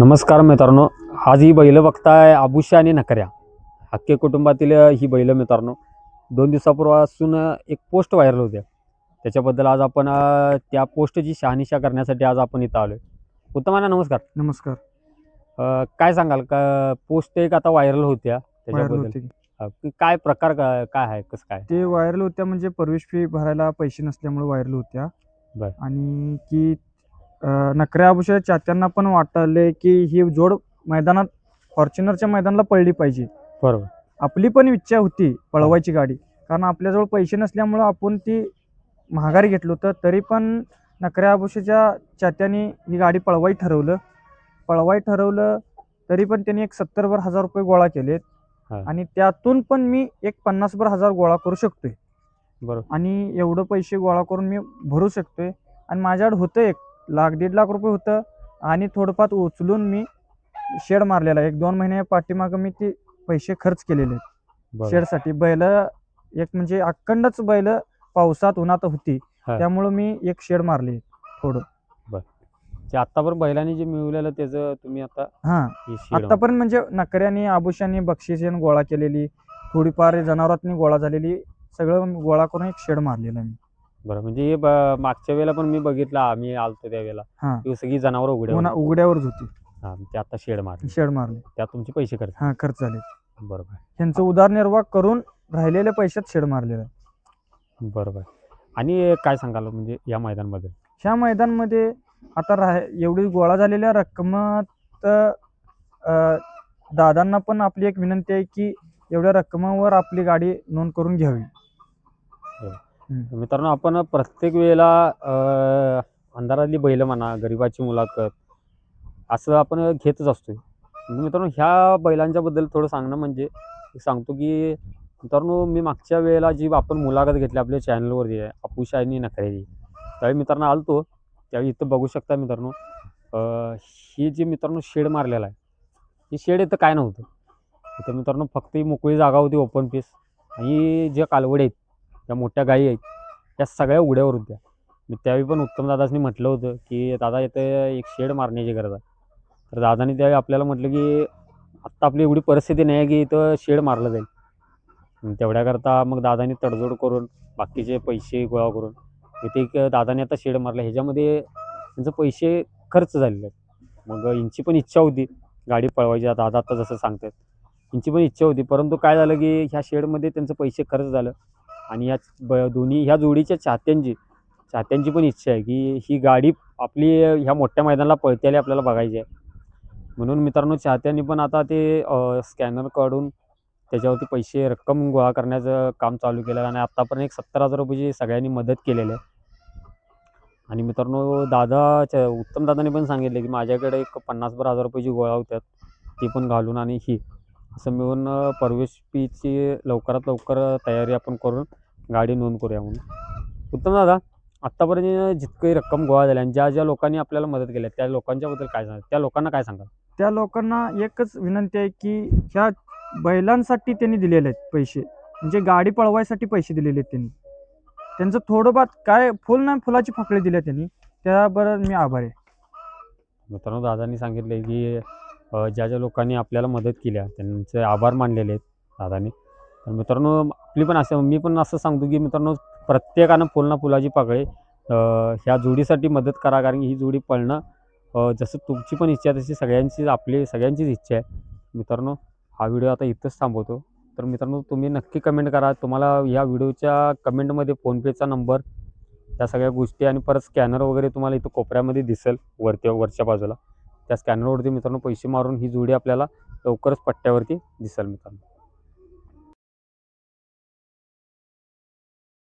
नमस्कार मित्रांनो. आज ही बैलं बघताय आबुशा आणि नकऱ्या. हक्के कुटुंबातील ही बैलं मित्रांनो दोन दिवसापूर्वापासून एक पोस्ट व्हायरल होत्या. त्याच्याबद्दल आज आपण अ, त्या पोस्टची शहानिशा करण्यासाठी आज आपण इथं आलोय. उत्तमाना नमस्कार. नमस्कार. अ, काय सांगाल? का पोस्ट एक आता व्हायरल होत्या व्हायरल त्याच्याबद्दल. होते. अ, की काय प्रकार काय काय आहे? कसं काय? ते व्हायरल होत्या म्हणजे प्रवेश फी भरायला पैसे नसल्यामुळे व्हायरल होत्या. बर. आणि की नकऱ्या अभूषा चात्यांना पण वाटले की ही जोड मैदानात फॉर्च्युनरच्या मैदानाला पडली पाहिजे. बरोबर. आपली पण इच्छा होती पळवायची गाडी. कारण आपल्याजवळ पैसे नसल्यामुळं आपण ती महागारी घेतलं होतं तरी पण नकऱ्या आभूषाच्या चात्याने ही गाडी पळवाई ठरवलं. पळवाई ठरवलं तरी पण त्यांनी एक सत्तरभर हजार रुपये गोळा केलेत. हा. आणि त्यातून पण मी एक पन्नासभर हजार गोळा करू शकतोय. बरोबर. आणि एवढं पैसे गोळा करून मी भरू शकतोय. आणि माझ्याकडे होतं एक लाख दीड लाख रुपये होतं. आणि थोडंफार उचलून मी शेड मारलेला. एक दोन महिन्या पाठीमागं मी ते पैसे खर्च केलेले. आहेत शेडसाठी. बैल एक म्हणजे अखंडच बैल पावसात उन्हात होती. त्यामुळं मी एक शेड मारली थोडं. जे आत्तापर्यंत बैलांनी जे मिळवलेलं त्याचं तुम्ही आता हां. आतापर्यंत म्हणजे नकऱ्याने आभूषांनी बक्षिसेन गोळा केलेली. थोडीफार जनावरांनी गोळा झालेली. सगळं गोळा करून एक शेड मारलेला मी. बरं म्हणजे हे ब- मागच्या वेळेला पण मी बघितलं आम्ही आलतो त्यावेळेला हां. ती सगळी जनावरं उघड्या उन्हा उघड्यावरच होती. हा ते आता शेड मारले. शेड मारले. त्यात तुमचे पैसे खर्च. हां खर्च झाले बरोबर ह्यांचं उदारनिर्वाह करून राहिलेल्या पैशात शेड मारलेला. आहे बरोबर आणि काय सांगाल म्हणजे या मैदानबद्दल? ह्या मैदानमध्ये आता राह एवढी गोळा झालेल्या रक्कमात अं, दादांना पण आपली एक विनंती आहे की एवढ्या रक्कमावर आपली गाडी नोंद करून घ्यावी. मित्रांनो आपण प्रत्येक वेळेला अंधारातली बैलं म्हणा गरिबाची मुलाखत असं आपण घेतच असतो म्हणजे मित्रांनो ह्या बैलांच्याबद्दल थोडं सांगणं म्हणजे सांगतो की मित्रांनो मी मागच्या वेळेला जी आपण मुलाखत घेतली आपल्या चॅनलवरती आहे अपुशा आणि त्यावेळी मित्रांनो आलतो. त्यावेळी इथं बघू शकता मित्रांनो ही जी मित्रांनो शेड मारलेला आहे ही शेड इथं काय नव्हतं. इथं मित्रांनो फक्त ही मोकळी जागा होती ओपन पीस आणि जे कालवडे आहेत त्या मोठ्या गायी आहेत त्या सगळ्या उघड्यावर होत्या. मी त्यावेळी पण उत्तम दादासनी म्हटलं होतं की दादा इथं एक शेड मारण्याची गरज आहे. तर दादानी त्यावेळी आपल्याला म्हटलं की आत्ता आपली एवढी परिस्थिती नाही आहे की इथं शेड मारलं जाईल. तेवढ्याकरता मग दादानी तडजोड करून बाकीचे पैसे गोळा करून इथे एक दादाने आता शेड मारलं. ह्याच्यामध्ये त्यांचे पैसे खर्च झालेले आहेत. मग यांची पण इच्छा होती गाडी पळवायची. आता दादा आता जसं सांगतात यांची पण इच्छा होती. परंतु काय झालं की ह्या शेडमध्ये त्यांचं पैसे खर्च झालं. आणि या ब दोन्ही ह्या जोडीच्या चाहत्यांची चाहत्यांची पण इच्छा आहे की ही गाडी आपली ह्या मोठ्या मैदानाला पळतेली आपल्याला बघायची आहे. म्हणून मित्रांनो चाहत्यांनी पण आता ते स्कॅनर काढून त्याच्यावरती पैसे रक्कम गोळा करण्याचं काम चालू केलं आणि आत्तापर्यंत एक सत्तर हजार रुपयाची सगळ्यांनी मदत केलेली आहे. आणि मित्रांनो दादाच्या उत्तम दादाने पण सांगितले की माझ्याकडे एक पन्नासभर हजार रुपयाची गोळा होत्यात ती पण घालून आणि ही. असं मिळून परवेश पीची लवकरात लवकर तयारी आपण करून गाडी नोंद करूया म्हणून. उत्तम दादा आत्तापर्यंत जितकी रक्कम गोळा झाली आणि ज्या ज्या लोकांनी आपल्याला मदत केली त्या लोकांच्याबद्दल काय सांगा त्या लोकांना काय सांगा त्या लोकांना एकच विनंती आहे की ह्या बैलांसाठी त्यांनी दिलेले आहेत पैसे. म्हणजे गाडी पळवायसाठी पैसे दिलेले आहेत त्यांनी. त्यांचं थोडंफार काय फुल नाही फुलाची फकडी दिली आहे त्यांनी त्याबरोबर मी आभारी आहे. मित्रांनो दादांनी सांगितले की ज्या ज्या लोकांनी आपल्याला मदत केली आहे, त्यांचे आभार मानलेले आहेत दादांनी. तर मित्रांनो आपली पण असं मी पण असं सांगतो की मित्रांनो प्रत्येकानं फुल ना फुलाची पाकळी ह्या जोडीसाठी मदत करा कारण की ही जोडी पळणं जसं तुमची पण इच्छा आहे तशी सगळ्यांची आपली सगळ्यांचीच इच्छा आहे. मित्रांनो हा व्हिडिओ आता इथंच थांबवतो. तर मित्रांनो तुम्ही नक्की कमेंट करा. तुम्हाला या व्हिडिओच्या कमेंटमध्ये फोनपेचा नंबर त्या सगळ्या गोष्टी आणि परत स्कॅनर वगैरे तुम्हाला इथं कोपऱ्यामध्ये दिसेल वरती वरच्या बाजूला. त्या स्कॅनरवरती मित्रांनो पैसे मारून ही जोडी आपल्याला लवकरच पट्ट्यावरती दिसेल मित्रांनो.